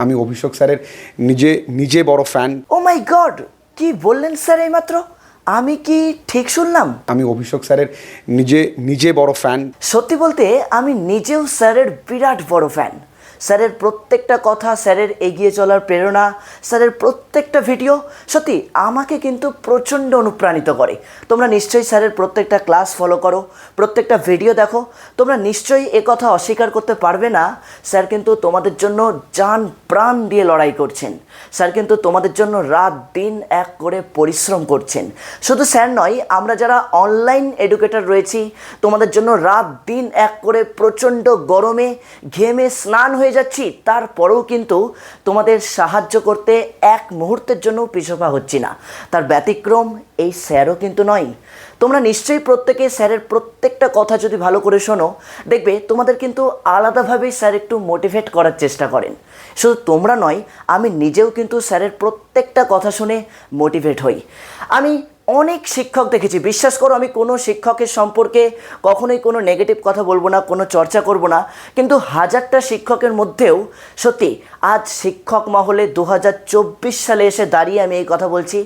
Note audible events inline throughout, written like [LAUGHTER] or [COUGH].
আমি অভিষেক স্যারের নিজে নিজে বড় ফ্যান ও মাই গড কি বললেন স্যার এইমাত্র? আমি কি ঠিক শুনলাম? আমি অভিষেক স্যারের নিজে নিজে বড় ফ্যান সত্যি বলতে আমি নিজেও স্যারের বিরাট বড় ফ্যান স্যারের প্রত্যেকটা কথা স্যারের এগিয়ে চলার প্রেরণা, স্যারের প্রত্যেকটা ভিডিও সত্যি আমাকে কিন্তু প্রচণ্ড অনুপ্রাণিত করে। তোমরা নিশ্চয়ই স্যারের প্রত্যেকটা ক্লাস ফলো করো, প্রত্যেকটা ভিডিও দেখো। তোমরা নিশ্চয়ই কথা অস্বীকার করতে পারবে না। স্যার কিন্তু তোমাদের জন্য যান প্রাণ দিয়ে লড়াই করছেন। স্যার কিন্তু তোমাদের জন্য রাত দিন এক করে পরিশ্রম করছেন। শুধু স্যার নয়, আমরা যারা অনলাইন এডুকেটর রয়েছি, তোমাদের জন্য রাত দিন এক করে প্রচণ্ড গরমে ঘেমে স্নান হয়ে যাচ্ছি, তারপরেও কিন্তু তোমাদের সাহায্য করতে এক মুহূর্তের জন্য পিছপা হচ্ছি না। তার ব্যতিক্রম এই স্যারও কিন্তু নয়। তোমরা নিশ্চয়ই প্রত্যেকে স্যারের প্রত্যেকটা কথা যদি ভালো করে শোনো, দেখবে তোমাদের কিন্তু আলাদাভাবেই স্যার একটু মোটিভেট করার চেষ্টা করেন। শুধু তোমরা নয়, আমি নিজেও কিন্তু স্যারের প্রত্যেকটা কথা শুনে মোটিভেট হই। আমি অনেক শিক্ষক দেখেছি। বিশ্বাস করো, আমি কোনো শিক্ষকের সম্পর্কে কখনোই কোনো নেগেটিভ কথা বলব না, কোনো চর্চা করব না। কিন্তু হাজারটা শিক্ষকের মধ্যেও সত্যি আজ শিক্ষক মহলে দু হাজার চব্বিশ সালে এসে দাঁড়িয়ে আমি এই কথা বলছি।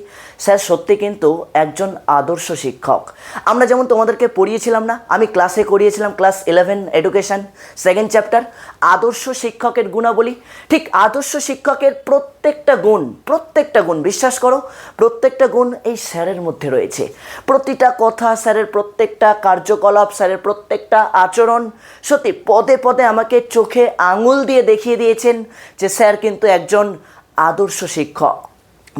স্যার, সত্যি কিন্তু একজন আদর্শ শিক্ষক। আমরা যেমন তোমাদেরকে পড়িয়েছিলাম না, আমি ক্লাসে করিয়েছিলাম class eleven education second chapter আদর্শ শিক্ষকের গুণাবলী। ঠিক আদর্শ শিক্ষকের প্রত্যেকটা গুণ প্রত্যেকটা গুণ, বিশ্বাস করো, প্রত্যেকটা গুণ এই স্যারের মধ্যে রয়েছে। প্রতিটা কথা স্যারের প্রত্যেকটা কার্যকলাপ, স্যারের প্রত্যেকটা আচরণ সত্যি পদে পদে আমাকে চোখে আঙুল দিয়ে দেখিয়ে দিয়েছেন যে স্যার কিন্তু একজন আদর্শ শিক্ষক।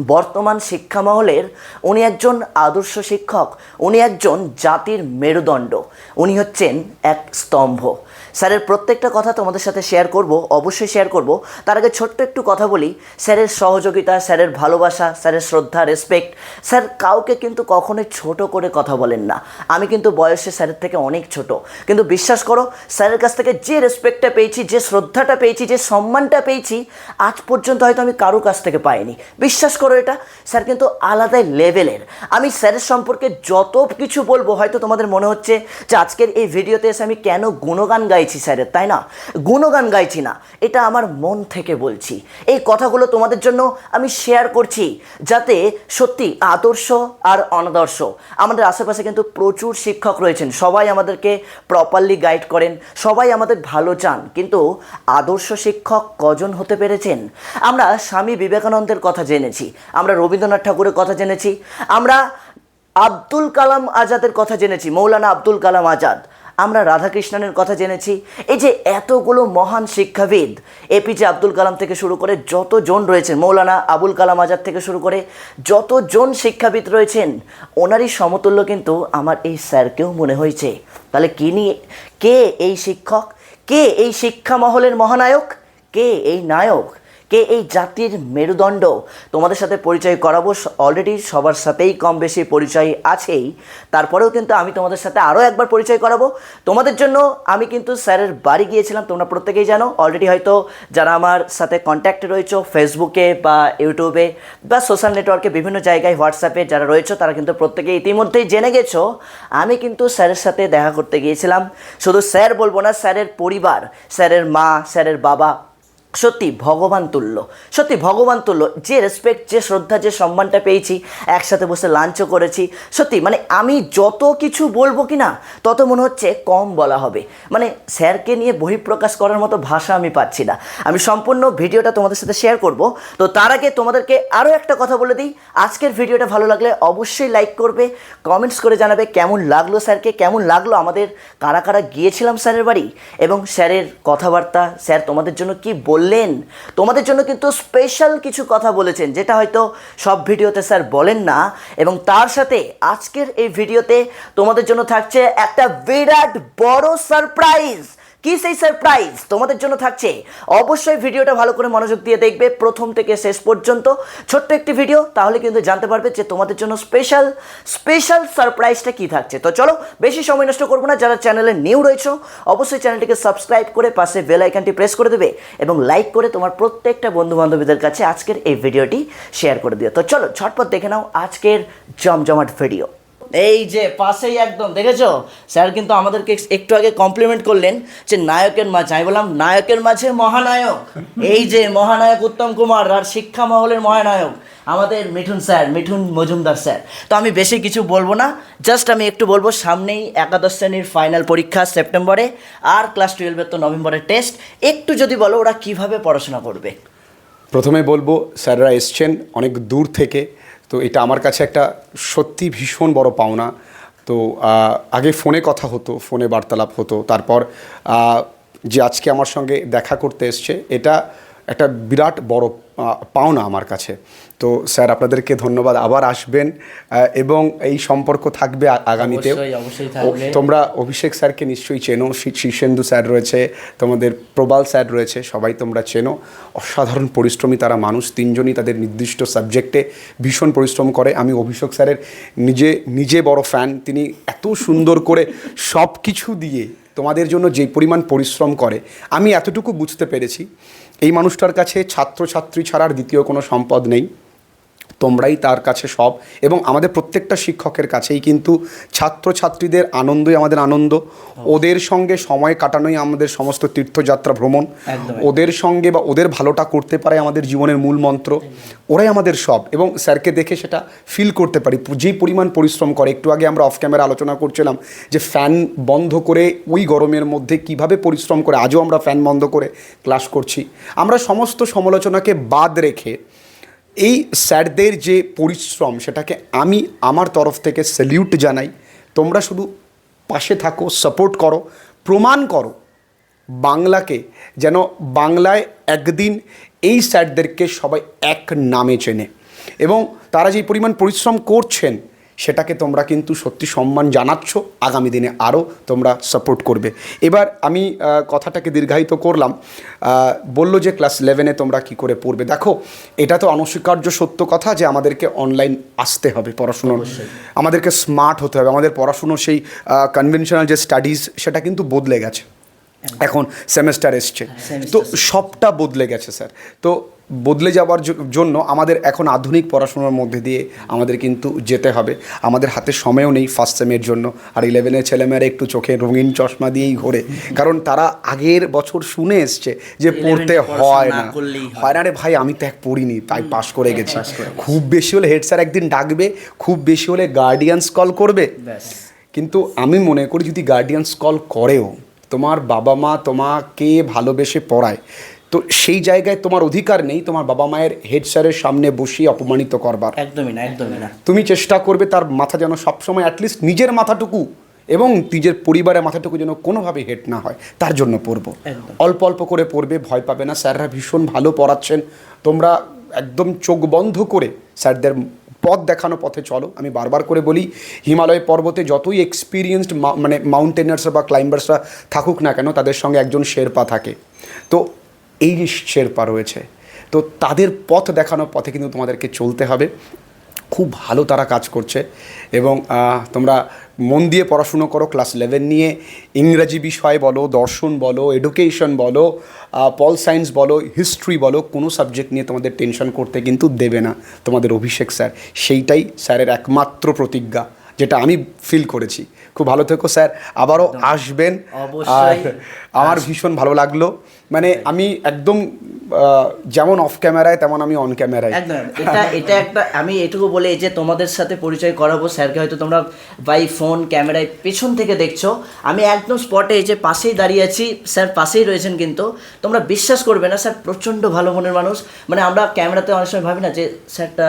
বর্তমান শিক্ষা মহলের উনি একজন আদর্শ শিক্ষক, উনি একজন জাতির মেরুদণ্ড, উনি হচ্ছেন এক স্তম্ভ। স্যারের প্রত্যেকটা কথা তোমাদের সাথে শেয়ার করব, অবশ্যই শেয়ার করব। তার আগে ছোট্ট একটু কথা বলি, স্যারের সহযোগিতা, স্যারের ভালোবাসা, স্যারের শ্রদ্ধা রেসপেক্ট স্যার কাউকে কিন্তু কখনোই ছোট করে কথা বলেন না। আমি কিন্তু বয়সে স্যারের থেকে অনেক ছোট। কিন্তু বিশ্বাস করো, স্যারের কাছ থেকে যে রেসপেক্টটা পেয়েছি, যে শ্রদ্ধাটা পেয়েছি, যে সম্মানটা পেয়েছি, আজ পর্যন্ত হয়তো আমি কারও কাছ থেকে পাইনি। বিশ্বাস করো এটা, স্যার কিন্তু আলাদাই লেভেলের। আমি স্যারের সম্পর্কে যত কিছু বলব, হয়তো তোমাদের মনে হচ্ছে যে আজকের এই ভিডিওতে এসে আমি কেন গুণগান গাইছি স্যারের তাই না? গুণগান গাইছি না, এটা আমার মন থেকে বলছি। এই কথাগুলো তোমাদের জন্য আমি শেয়ার করছি, যাতে সত্যি আদর্শ আর অনাদর্শ। আমাদের আশেপাশে কিন্তু প্রচুর শিক্ষক রয়েছেন, সবাই আমাদেরকে প্রপারলি গাইড করেন, সবাই আমাদের ভালো চান। কিন্তু আদর্শ শিক্ষক কজন হতে পেরেছেন? আমরা স্বামী বিবেকানন্দের কথা জেনেছি, আমরা রবীন্দ্রনাথ ঠাকুরের কথা জেনেছি, আমরা আব্দুল কালাম আজাদের কথা জেনেছি, মৌলানা আব্দুল কালাম আজাদ। আমরা রাধাকৃষ্ণনের কথা জেনেছি। এই যে এতগুলো মহান শিক্ষাবিদ এপিজে আব্দুল কালাম থেকে শুরু করে যতজন রয়েছেন, মৌলানা আবুল কালাম আজাদ থেকে শুরু করে যতজন শিক্ষাবিদ রয়েছেন, ওনারই সমতুল্য কিন্তু আমার এই স্যারকেও মনে হয়েছে। তাহলে কি নিয়ে, কে এই শিক্ষক, কে এই শিক্ষা মহলের মহানায়ক, কে এই নায়ক? কে এই জাতির মেরুদণ্ড? তোমাদের সাথে পরিচয় করাবো অলরেডি সবার সাথেই কম বেশি পরিচয় আছেই। তারপরেও কিন্তু আমি তোমাদের সাথে আরও একবার পরিচয় করাবো। তোমাদের জন্য আমি কিন্তু স্যারের বাড়ি গিয়েছিলাম, তোমরা প্রত্যেকেই জানো। অলরেডি হয়তো যারা আমার সাথে কন্ট্যাক্টে রয়েছো ফেসবুকে বা ইউটিউবে বা সোশ্যাল নেটওয়ার্কে বিভিন্ন জায়গায় হোয়াটসঅ্যাপে যারা রয়েছো, তারা কিন্তু প্রত্যেকে ইতিমধ্যেই জেনে গেছো। আমি কিন্তু স্যারের সাথে দেখা করতে গিয়েছিলাম। শুধু স্যার বলব না, স্যারের পরিবার, স্যারের মা, স্যারের বাবা সত্যি ভগবান তুল্য। সত্যি ভগবান তুল্য, যে রেসপেক্ট যে শ্রদ্ধা, যে সম্মানটা পেয়েছি, একসাথে বসে লাঞ্চও করেছি, সত্যি মানে আমি যত কিছু বলব কি না তত মনে হচ্ছে কম বলা হবে। মানে স্যারকে নিয়ে বহিঃপ্রকাশ করার মতো ভাষা আমি পাচ্ছি না। আমি সম্পূর্ণ ভিডিওটা তোমাদের সাথে শেয়ার করব। তো তার আগে তোমাদেরকে আরও একটা কথা বলে দিই। আজকের ভিডিওটা ভালো লাগলে অবশ্যই লাইক করবে কমেন্টস করে জানাবে কেমন লাগল স্যারকে, কেমন লাগল আমাদের, কারা কারা গিয়েছিলাম স্যারের বাড়ি, এবং স্যারের কথাবার্তা, স্যার তোমাদের জন্য কি বললেন। তোমাদের জন্য কিন্তু স্পেশাল কিছু কথা বলেছেন, যেটা হয়তো সব ভিডিওতে স্যার বলেন না, এবং তার সাথে আজকের এই ভিডিওতে তোমাদের জন্য থাকছে একটা বিরাট বড় সারপ্রাইজ কি সেই সারপ্রাইজ তোমাদের জন্য থাকছে। অবশ্যই ভিডিওটা ভালো করে মনোযোগ দিয়ে দেখবে প্রথম থেকে শেষ পর্যন্ত। ছোট্ট একটি ভিডিও, তাহলে কিন্তু জানতে পারবে যে তোমাদের জন্য স্পেশাল স্পেশাল সারপ্রাইজটা কি থাকছে। তো চলো, বেশি সময় নষ্ট করব না, যারা চ্যানেলে নিউ রয়েছো, অবশ্যই চ্যানেলটিকে সাবস্ক্রাইব করে পাশে বেল আইকনটি প্রেস করে দেবে এবং লাইক করে তোমার প্রত্যেকটা বন্ধু বান্ধবীদের কাছে আজকের এই ভিডিওটি শেয়ার করে দিও। তো চলো, ঝটপট দেখে নাও আজকের জমজমাট ভিডিও। এই যে পাশেই একদম, দেখেছ? স্যার কিন্তু আমাদেরকে একটু আগে কমপ্লিমেন্ট করলেন যে নায়কের মাঝে। আমি বললাম, নায়কের মাঝে মহানায়ক। এই যে মহানায়ক উত্তম কুমার আর শিক্ষা মহলের মহানায়ক, আমাদের মিঠুন স্যার, মিঠুন মজুমদার স্যার। তো আমি বেশি কিছু বলব না জাস্ট আমি একটু বলব, সামনেই একাদশ শ্রেণির ফাইনাল পরীক্ষা সেপ্টেম্বরে আর ক্লাস টুয়েলভের তো নভেম্বরের টেস্ট একটু যদি বলো, ওরা কীভাবে পড়াশোনা করবে? প্রথমে বলব, স্যাররা এসছেন অনেক দূর থেকে। তো এটা আমার কাছে একটা সত্যি ভীষণ বড় পাওনা। তো আগে ফোনে কথা হতো, ফোনে বার্তালাপ হতো, তারপর যে আজকে আমার সঙ্গে দেখা করতে এসছে, এটা একটা বিরাট বড় পাওনা আমার কাছে। তো স্যার আপনাদেরকে ধন্যবাদ। আবার আসবেন এবং এই সম্পর্ক থাকবে আগামীতে তোমরা অভিষেক স্যারকে নিশ্চয়ই চেনো শীর্ষেন্দু স্যার রয়েছে তোমাদের প্রবাল স্যার রয়েছে সবাই তোমরা চেনো। অসাধারণ পরিশ্রমী তারা মানুষ তিনজনই তাদের নির্দিষ্ট সাবজেক্টে ভীষণ পরিশ্রম করে। আমি অভিষেক স্যারের নিজে নিজে বড় ফ্যান তিনি এত সুন্দর করে সব কিছু দিয়ে তোমাদের জন্য যে পরিমাণ পরিশ্রম করে আমি এতটুকু বুঝতে পেরেছি। এই মানুষটার কাছে ছাত্রছাত্রী ছাড়ার দ্বিতীয় কোনো সম্পদ নেই। তোমরাই তার কাছে সব। এবং আমাদের প্রত্যেকটা শিক্ষকের কাছেই কিন্তু ছাত্রছাত্রীদের আনন্দই আমাদের আনন্দ। ওদের সঙ্গে সময় কাটানোই আমাদের সমস্ত তীর্থযাত্রা ভ্রমণ। ওদের সঙ্গে বা ওদের ভালোটা করতে পারে আমাদের জীবনের মূল মন্ত্র। ওরাই আমাদের সব। এবং স্যারকে দেখে সেটা ফিল করতে পারি। যেই পরিমাণ পরিশ্রম করে। একটু আগে আমরা অফ ক্যামেরা আলোচনা করছিলাম যে ফ্যান বন্ধ করে ওই গরমের মধ্যে কীভাবে পরিশ্রম করে। আজও আমরা ফ্যান বন্ধ করে ক্লাস করছি। আমরা সমস্ত সমালোচনাকে বাদ রেখে এই স্যারদের যে পরিশ্রম, সেটাকে আমি আমার তরফ থেকে স্যালিউট জানাই। তোমরা শুধু পাশে থাকো সাপোর্ট করো, প্রমাণ করো বাংলাকে যেন বাংলায় একদিন এই স্যারদেরকে সবাই এক নামে চেনে। এবং তারা যে পরিমাণ পরিশ্রম করছেন সেটাকে তোমরা কিন্তু সত্যি সম্মান জানাচ্ছ। আগামী দিনে আরও তোমরা সাপোর্ট করবে। এবার আমি কথাটাকে দীর্ঘায়িত করলাম। বলল যে ক্লাস ইলেভেনে তোমরা কি করে পড়বে? দেখো এটা তো অনস্বীকার্য সত্য কথা যে আমাদেরকে অনলাইন আসতে হবে পড়াশুনো আমাদেরকে স্মার্ট হতে হবে। আমাদের পড়াশুনো সেই কনভেনশনাল যে স্টাডিজ সেটা কিন্তু বদলে গেছে। এখন সেমেস্টার এসছে। তো সবটা বদলে গেছে স্যার তো বদলে যাওয়ার জন্য আমাদের এখন আধুনিক পড়াশোনার মধ্যে দিয়ে আমাদের কিন্তু যেতে হবে। আমাদের হাতে সময়ও নেই ফার্স্ট সেমের জন্য। আর ইলেভেনের ছেলেমেয়েরা একটু চোখে রঙিন চশমা দিয়েই ঘোরে। কারণ তারা আগের বছর শুনে এসছে যে পড়তে হয় না। হয়। হয় না রে ভাই আমি তো এক পড়িনি তাই গেছি। পাশ করে গেছি। খুব বেশি হলে হেড স্যার একদিন ডাকবে খুব বেশি হলে গার্ডিয়ানস কল করবে। কিন্তু আমি মনে করি যদি গার্ডিয়ানস কল করেও তোমার বাবা মা তোমাকে ভালোবেসে পড়ায় তো সেই জায়গায় তোমার অধিকার নেই তোমার বাবা মায়ের হেড স্যারের সামনে বসিয়ে অপমানিত করবার। একদমই না একদমই না। তুমি চেষ্টা করবে তার মাথা যেন সবসময় অ্যাটলিস্ট নিজের মাথাটুকু এবং নিজের পরিবারের মাথাটুকু যেন কোনোভাবে হেট না হয় তার জন্য পড়ব অল্প অল্প করে পড়বে ভয় পাবে না। স্যাররা ভীষণ ভালো পড়াচ্ছেন। তোমরা একদম চোখ বন্ধ করে স্যারদের পথ দেখানো পথে চলো। আমি বারবার করে বলি হিমালয় পর্বতে যতই এক্সপিরিয়েন্সড মানে মাউন্টেনার্সরা বা ক্লাইম্বার্সরা থাকুক না কেন তাদের সঙ্গে একজন শেরপা থাকে। তো এই যে শেরপা রয়েছে। তো তাদের পথ দেখানোর পথে কিন্তু তোমাদেরকে চলতে হবে। খুব ভালো তারা কাজ করছে এবং তোমরা মন দিয়ে পড়াশুনো করো ক্লাস ইলেভেন নিয়ে ইংরাজি বিষয় বলো দর্শন বলো এডুকেশন বলো পল সায়েন্স বলো হিস্ট্রি বলো কোনো সাবজেক্ট নিয়ে তোমাদের টেনশন করতে কিন্তু দেবে না তোমাদের অভিষেক স্যার। সেইটাই স্যারের একমাত্র প্রতিজ্ঞা যেটা আমি ফিল করেছি। খুব ভালো থেকো স্যার আবারও আসবেন। আর আমার ভীষণ ভালো লাগল। মানে আমি একদম যেমন অফ ক্যামেরায় তেমন আমি অন ক্যামেরায় একদম এটা এটা একটা আমি এটুকু বলে যে তোমাদের সাথে পরিচয় করাবো স্যারকে হয়তো তোমরা বাই ফোন ক্যামেরায় পেছন থেকে দেখছ। আমি একদম স্পটে এই যে পাশেই দাঁড়িয়ে আছি স্যার পাশেই রয়েছেন কিন্তু। তোমরা বিশ্বাস করবে না স্যার প্রচণ্ড ভালো মনের মানুষ। মানে আমরা ক্যামেরাতে অনেক সময় ভাবি না যে স্যারটা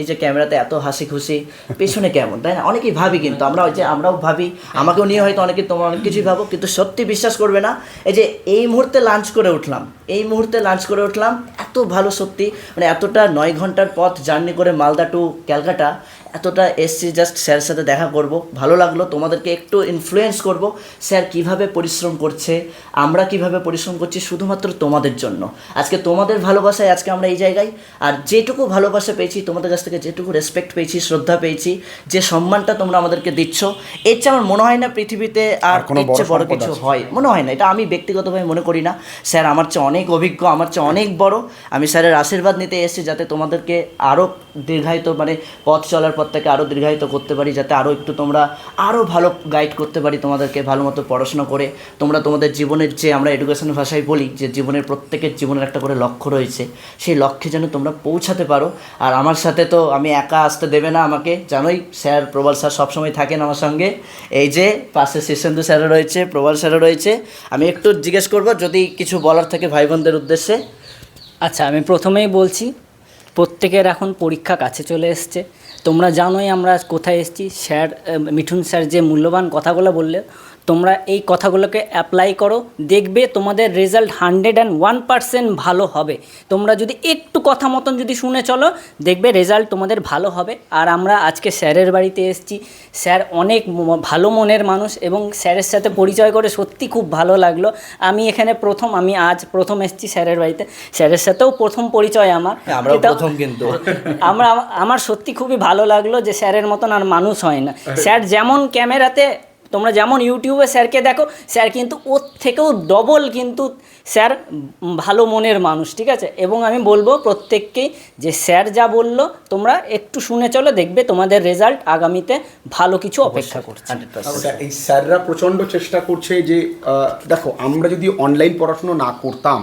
এই যে ক্যামেরাতে এত হাসি খুশি পেছনে কেমন তাই না? অনেকেই ভাবি কিন্তু আমরা ওই যে আমরাও ভাবি। আমাকেও নিয়ে হয়তো অনেকে তোমরা অনেক কিছুই ভাবো কিন্তু সত্যি বিশ্বাস করবে না। এই যে এই মুহূর্তে লাঞ্চ করে উঠলাম। এই মুহূর্তে লাঞ্চ করে উঠলাম। এত ভালো সত্যি মানে এতটা নয় ঘণ্টার পথ জার্নি করে মালদা টু ক্যালকাটা। এতটা এসছি জাস্ট স্যারের সাথে দেখা করব। ভালো লাগল তোমাদেরকে একটু ইনফ্লুয়েন্স করব স্যার কীভাবে পরিশ্রম করছে আমরা কীভাবে পরিশ্রম করছি শুধুমাত্র তোমাদের জন্য। আজকে তোমাদের ভালোবাসায় আজকে আমরা এই জায়গায় আর যেটুকু ভালোবাসা পেয়েছি তোমাদের কাছ থেকে যেটুকু রেসপেক্ট পেয়েছি শ্রদ্ধা পেয়েছি যে সম্মানটা তোমরা আমাদেরকে দিচ্ছ এর চেয়ে আমার মনে হয় না পৃথিবীতে আর বড় বড় কিছু হয়। মনে হয় না এটা আমি ব্যক্তিগতভাবে মনে করি না। স্যার আমার চেয়ে অনেক অভিজ্ঞ আমার চেয়ে অনেক বড়। আমি স্যারের আশীর্বাদ নিতে এসেছি যাতে তোমাদেরকে আরও দীর্ঘায়িত মানে পথ চলার পর থেকে আরও দীর্ঘায়িত করতে পারি, যাতে আরও একটু তোমরা আরও ভালো গাইড করতে পারি তোমাদেরকে ভালো মতো পড়াশোনা করে। তোমরা তোমাদের জীবনের যে আমরা এডুকেশন ভাষায় বলি, যে জীবনের প্রত্যেকের জীবনের একটা করে লক্ষ্য রয়েছে, সেই লক্ষ্যে যেন তোমরা পৌঁছাতে পারো। আর আমার সাথে তো আমি একা আসতে দেবে না আমাকে, জানোই স্যার, প্রবল স্যার সবসময় থাকেন আমার সঙ্গে। এই যে পাশে শীর্ষেন্দু স্যারও রয়েছে, প্রবল স্যারও রয়েছে। আমি একটু জিজ্ঞেস করব, যদি কিছু বলার থাকে ভাই বোনদের উদ্দেশ্যে। আচ্ছা আমি প্রথমেই বলছি, প্রত্যেকের এখন পরীক্ষা কাছে চলে এসছে। তোমরা জানোই আমরা কোথায় এসেছি। স্যার মিঠুন স্যার যে মূল্যবান কথাগুলো বললে তোমরা এই কথাগুলোকে অ্যাপ্লাই করো দেখবে তোমাদের result hundred and one percent ভালো হবে। তোমরা যদি একটু কথা মতন যদি শুনে চলো দেখবে রেজাল্ট তোমাদের ভালো হবে। আর আমরা আজকে স্যারের বাড়িতে এসেছি। স্যার অনেক ভালো মনের মানুষ এবং স্যারের সাথে পরিচয় করে সত্যি খুব ভালো লাগল। আমি এখানে প্রথম আমি আজ প্রথম এসেছি স্যারের বাড়িতে। স্যারের সাথেও প্রথম পরিচয় আমার। আমরাও প্রথম কিন্তু। [LAUGHS] আমরা আমার সত্যি খুবই ভালো লাগল যে স্যারের মতন আর মানুষ হয় না। স্যার যেমন ক্যামেরাতে তোমরা যেমন ইউটিউবে স্যারকে দেখো স্যার কিন্তু ওর থেকেও ডবল কিন্তু স্যার ভালো মনের মানুষ ঠিক আছে? এবং আমি বলব প্রত্যেককেই যে স্যার যা বলল তোমরা একটু শুনে চলো দেখবে তোমাদের রেজাল্ট আগামীতে ভালো কিছু অপেক্ষা করছে। এই স্যাররা প্রচণ্ড চেষ্টা করছে যে দেখো আমরা যদি অনলাইন পড়াশুনো না করতাম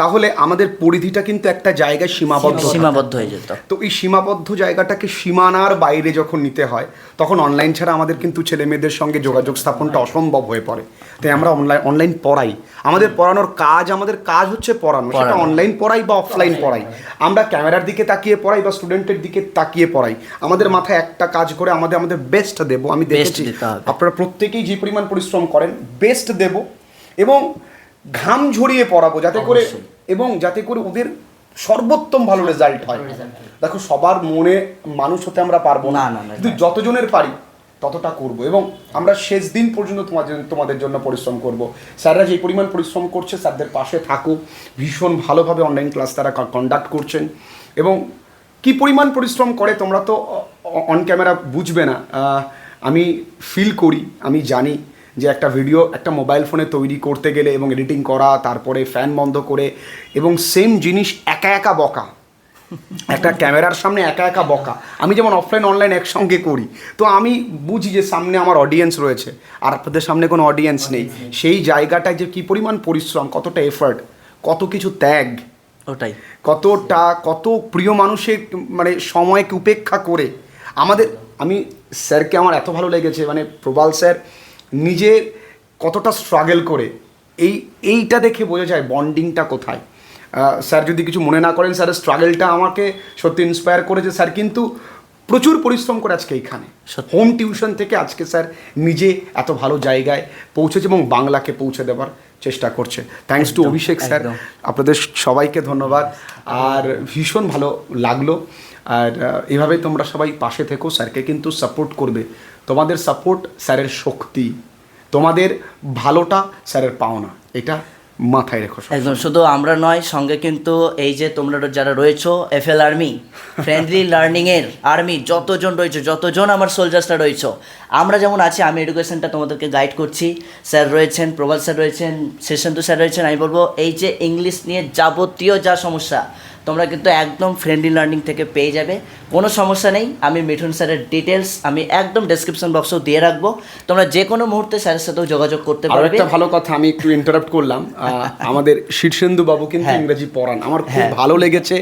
তাহলে আমাদের পরিধিটা কিন্তু একটা জায়গায় সীমাবদ্ধ সীমাবদ্ধ হয়ে যেত। তো এই সীমাবদ্ধ জায়গাটাকে সীমানার বাইরে যখন নিতে হয় তখন অনলাইন ছাড়া আমাদের কিন্তু ছেলে মেয়েদের সঙ্গে যোগাযোগ স্থাপনটা অসম্ভব হয়ে পড়ে। তাই আমরা অনলাইন অনলাইন পড়াই। আমাদের পড়ানোর কাজ আমাদের কাজ হচ্ছে পড়ানো। সেটা অনলাইন পড়াই বা অফলাইন পড়াই। আমরা ক্যামেরার দিকে তাকিয়ে পড়াই বা স্টুডেন্টের দিকে তাকিয়ে পড়াই। আমাদের মাথায় একটা কাজ করে আমাদের আমাদের বেস্ট দেব। আমি দেখেছি আপনারা প্রত্যেকেই যে পরিমাণ পরিশ্রম করেন বেস্ট দেব। এবং ঘাম ঝরিয়ে পড়াবো যাতে করে এবং যাতে করে ওদের সর্বোত্তম ভালো রেজাল্ট হয়। দেখো সবার মনে মানুষ হতে আমরা পারব না। কিন্তু যতজনের পারি ততটা করব। এবং আমরা শেষ দিন পর্যন্ত তোমাদের তোমাদের জন্য পরিশ্রম করব। স্যাররা যে পরিমাণ পরিশ্রম করছে স্যারদের পাশে থাকো। ভীষণ ভালোভাবে অনলাইন ক্লাস তারা কন্ডাক্ট করছেন। এবং কি পরিমাণ পরিশ্রম করে তোমরা তো অন ক্যামেরা বুঝবে না। আমি ফিল করি আমি জানি। যে একটা ভিডিও একটা মোবাইল ফোনে তৈরি করতে গেলে এবং এডিটিং করা তারপরে ফ্যান বন্ধ করে এবং সেম জিনিস একা একা বকা। একটা ক্যামেরার সামনে একা একা বকা। আমি যেমন অফলাইন অনলাইন একসঙ্গে করি তো আমি বুঝি যে সামনে আমার অডিয়েন্স রয়েছে আর আপনাদের সামনে কোনো অডিয়েন্স নেই। সেই জায়গাটায় যে কী পরিমাণ পরিশ্রম কতটা এফার্ট কত কিছু ত্যাগ ওটাই। কতটা কত প্রিয় মানুষের মানে সময়কে উপেক্ষা করে। আমাদের আমি স্যারকে আমার এত ভালো লেগেছে মানে প্রবাল স্যার নিজে কতটা স্ট্রাগল করে এই এইটা দেখে বোঝা যায় বন্ডিংটা কোথায়। স্যার যদি কিছু মনে না করেন স্যারের স্ট্রাগলটা আমাকে সত্যি ইন্সপায়ার করেছে স্যার কিন্তু প্রচুর পরিশ্রম করে আজকে এইখানে। হোম টিউশন থেকে আজকে স্যার নিজে এত ভালো জায়গায় পৌঁছেছে এবং বাংলাকে পৌঁছে দেওয়ার চেষ্টা করছে। Thanks to Abhishek sir. আপনাদের সবাইকে ধন্যবাদ। আর ভীষণ ভালো লাগল। আর এভাবে তোমরা সবাই পাশে থেকো। স্যারকে কিন্তু সাপোর্ট করবে। তোমাদের সাপোর্ট স্যারের শক্তি, তোমাদের ভালোটা স্যারের পাওনা, এটা মাথায় রেখো একদম, শুধু আমরা নয়, সঙ্গে কিন্তু এই যে তোমরা যারা রয়েছো F L army friendly learning এর আর্মি যতজন রয়েছে, যতজন আমার সোলজার্সরা রয়েছে, আমরা যেমন আছি, আমি এডুকেশনটা তোমাদেরকে গাইড করছি। স্যার রয়েছেন, প্রবাল স্যার রয়েছেন শেষেন্দু স্যার রয়েছেন, আমি বলব, এই যে ইংলিশ নিয়ে যাবতীয় যা সমস্যা তোমরা কিন্তু একদম ফ্রেন্ডলি লার্নিং থেকে পেয়ে যাবে। কোনো সমস্যা নেই আমি মিঠুন স্যারের ডিটেলস আমি একদম ডেসক্রিপশন বক্সেও দিয়ে রাখব। তোমরা যে কোনো মুহূর্তে স্যারের সাথেও যোগাযোগ করতে পারো পারবে। একটা ভালো কথা আমি একটু ইন্টারাপ্ট করলাম। [LAUGHS] আমাদের শীর্ষেন্দু বাবু কিন্তু হ্যাঁ। ইংরেজি পড়ান। আমার খুব হ্যাঁ। ভালো লেগেছে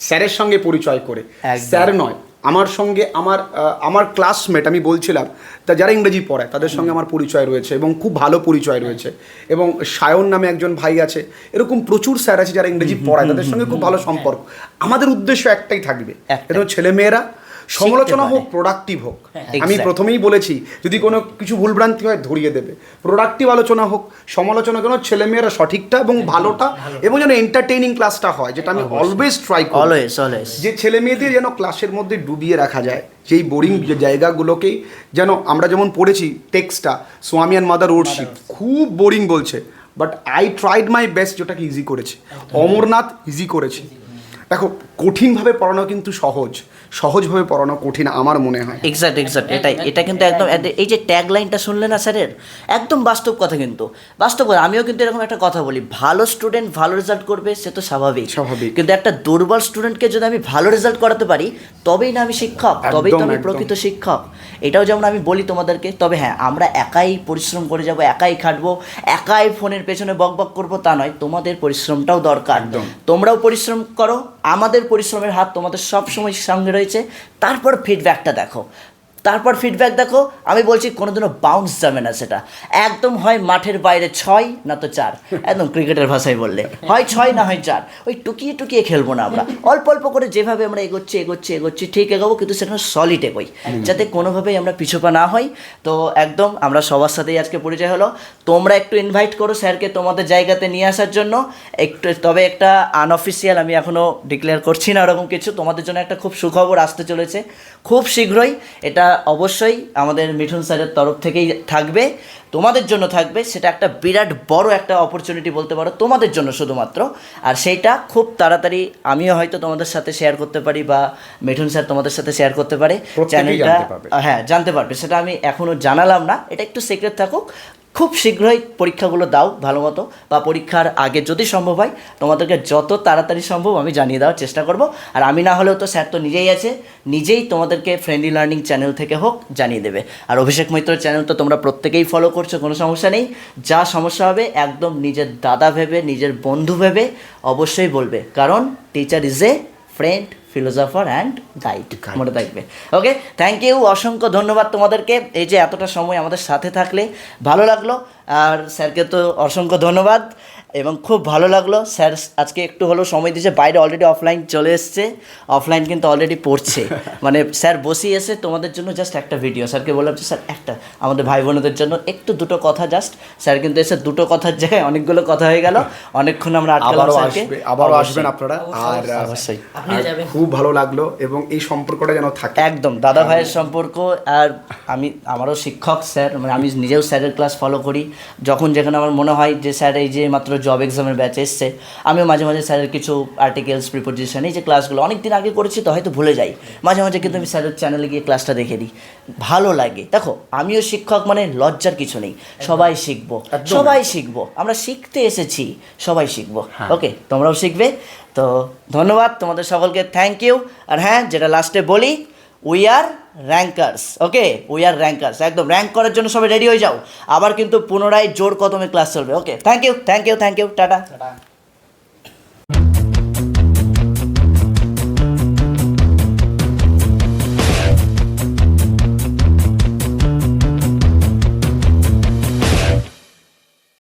স্যারের সঙ্গে পরিচয় করে। স্যার নয় আমার সঙ্গে আমার আমার ক্লাসমেট আমি বলছিলাম তা যারা ইংরেজি পড়ায় তাদের সঙ্গে আমার পরিচয় রয়েছে এবং খুব ভালো পরিচয় রয়েছে। এবং সায়ন নামে একজন ভাই আছে এরকম প্রচুর স্যার আছে যারা ইংরেজি পড়ায় তাদের সঙ্গে খুব ভালো সম্পর্ক। আমাদের উদ্দেশ্য একটাই থাকবে একটা এটা ছেলেমেয়েরা সমালোচনা হোক প্রোডাক্টিভ হোক। হ্যাঁ, আমি প্রথমেই বলেছি যদি কোনো কিছু ভুলভ্রান্তি হয় ধরিয়ে দেবে। প্রোডাক্টিভ আলোচনা হোক সমালোচনা কেন ছেলেমেয়েরা সঠিকটা এবং ভালোটা এবং যেন এন্টারটেইনিং ক্লাসটা হয় যেটা আমি অলওয়েজ ট্রাই করি। অলওয়েজ অলওয়েজ যে ছেলে মেয়েদের যেন ক্লাসের মধ্যে ডুবিয়ে রাখা যায় যেই বোরিং যে জায়গাগুলোকেই যেন আমরা যেমন পড়েছি টেক্সটটা সোয়ামি অ্যান্ড মাদার ওর্ডশিপ খুব বোরিং বলছে। But I tried my best যেটাকে ইজি করেছে। অমরনাথ ইজি করেছি। দেখো কঠিনভাবে পড়ানো কিন্তু সহজ। সহজভাবে পড়ানো কঠিন আমার মনে হয়। এক্সাক্ট এক্সাক্ট এটাই। এটা কিন্তু একদম এই যে ট্যাগ লাইনটা শুনলে না স্যারের? একদম বাস্তব কথা কিন্তু। বাস্তব কথা আমিও কিন্তু এরকম একটা কথা বলি। ভালো স্টুডেন্ট ভালো রেজাল্ট করবে সে তো স্বাভাবিক। স্বাভাবিক। কিন্তু একটা দুর্বল স্টুডেন্টকে যদি আমি ভালো রেজাল্ট করাতে পারি তবেই না আমি শিক্ষক তবেই তো আমি প্রকৃত শিক্ষক। এটাও যেমন আমি বলি তোমাদেরকে তবে হ্যাঁ আমরা একাই পরিশ্রম করে যাব একাই খাটবো একাই ফোনের পেছনে বক বক করব তা নয় তোমাদের পরিশ্রমটাও দরকার। তোমরাও পরিশ্রম করো আমাদের পরিশ্রমের হাত তোমাদের সবসময় সঙ্গে রয়েছে। তারপর ফিডব্যাকটা দেখো। তারপর ফিডব্যাক দেখো আমি বলছি কোনোদিনও বাউন্স যাবে না সেটা। একদম হয় মাঠের বাইরে ছয় না তো চার। একদম ক্রিকেটের ভাষায় বললে। হয় ছয় না হয় চার। ওই টুকিয়ে টুকিয়ে খেলব না আমরা। অল্প অল্প করে যেভাবে আমরা এগোচ্ছি এগোচ্ছি এগোচ্ছি ঠিক এগোবো কিন্তু সেটা সলিড এগোই। যাতে কোনোভাবেই আমরা পিছুপা না হই। তো একদম আমরা সবার সাথেই আজকে পরিচয় হলো। তোমরা একটু ইনভাইট করো স্যারকে তোমাদের জায়গাতে নিয়ে আসার জন্য। একটু তবে একটা আনঅফিসিয়াল আমি এখনও ডিক্লেয়ার করছি না ওরকম কিছু। তোমাদের জন্য একটা খুব সুখবর আসতে চলেছে। খুব শীঘ্রই এটা অবশ্যই আমাদের মিঠুন স্যারের তরফ থেকেই থাকবে। তোমাদের জন্য থাকবে সেটা একটা বিরাট বড় একটা অপরচুনিটি বলতে পারো তোমাদের জন্য শুধুমাত্র। আর সেইটা খুব তাড়াতাড়ি আমিও হয়তো তোমাদের সাথে শেয়ার করতে পারি বা মিঠুন স্যার তোমাদের সাথে শেয়ার করতে পারে। চ্যানেলটা হ্যাঁ জানতে পারবে সেটা আমি এখনও জানালাম না এটা একটু সিক্রেট থাকুক। খুব শীঘ্রই পরীক্ষাগুলো দাও ভালো মতো, বা পরীক্ষার আগে যদি সম্ভব হয়, তোমাদেরকে যত তাড়াতাড়ি সম্ভব আমি জানিয়ে দেওয়ার চেষ্টা করব। আর আমি না হলেও তো স্যার তো নিজেই আছে, নিজেই তোমাদেরকে ফ্রেন্ডলি লার্নিং চ্যানেল থেকে হোক জানিয়ে দেবে। আর অভিষেক মৈত্র চ্যানেল তো তোমরা প্রত্যেকেই ফলো করছ, কোনো সমস্যা নেই। যা সমস্যা হবে, একদম নিজের দাদা ভেবে, নিজের বন্ধু ভেবে অবশ্যই বলবে। কারণ teacher is a friend philosopher and guide মনে থাকবে। ওকে থ্যাংক ইউ অসংখ্য ধন্যবাদ তোমাদেরকে। এই যে এতটা সময় আমাদের সাথে থাকলে ভালো লাগল। আর স্যারকে তো অসংখ্য ধন্যবাদ। এবং খুব ভালো লাগল। স্যার আজকে একটু হলেও সময় দিয়েছে। বাইরে অলরেডি অফলাইন চলে এসছে। অফলাইন কিন্তু অলরেডি পড়ছে। [LAUGHS] মানে স্যার বসিয়ে এসে তোমাদের জন্য জাস্ট একটা ভিডিও স্যারকে বললাম যে স্যার একটা আমাদের ভাই বোনদের জন্য একটু দুটো কথা জাস্ট স্যার কিন্তু এসে দুটো কথার জায়গায় অনেকগুলো কথা হয়ে গেল। অনেকক্ষণ আমরা আটকালাম আবারও স্যারকে। আবারও আসবেন আপনারা। আর অবশ্যই। খুব ভালো লাগল এবং এই সম্পর্কটা যেন থাকে। একদম দাদা ভাইয়ের সম্পর্ক। আর আমি আমারও শিক্ষক স্যার। মানে আমি নিজেও স্যারের ক্লাস ফলো করি। যখন যেখানে আমার মনে হয় যে স্যার এই যে মাত্র জব এক্সামের ব্যাচ এসছে। আমিও মাঝে মাঝে স্যারের কিছু আর্টিকেলস প্রিপোজিশন এই যে ক্লাসগুলো অনেক দিন আগে করেছি তো হয়তো ভুলে যাই। মাঝে মাঝে কিন্তু আমি স্যারের চ্যানেলে গিয়ে ক্লাসটা দেখে দিই। ভালো লাগে। দেখো আমিও শিক্ষক মানে লজ্জার কিছু নেই। সবাই শিখব। সবাই শিখব। আমরা শিখতে এসেছি সবাই শিখব। ওকে তোমরাও শিখবে। তো ধন্যবাদ তোমাদের সকলকে। থ্যাংক ইউ আর হ্যাঁ যেটা লাস্টে বলি we are rankers okay we are rankers একদম র্যাঙ্ক করার জন্য সবাই রেডি হয়ে যাও। আবার কিন্তু পুনরায় জোর কদমে ক্লাস চলবে। Okay thank you thank you thank you tata.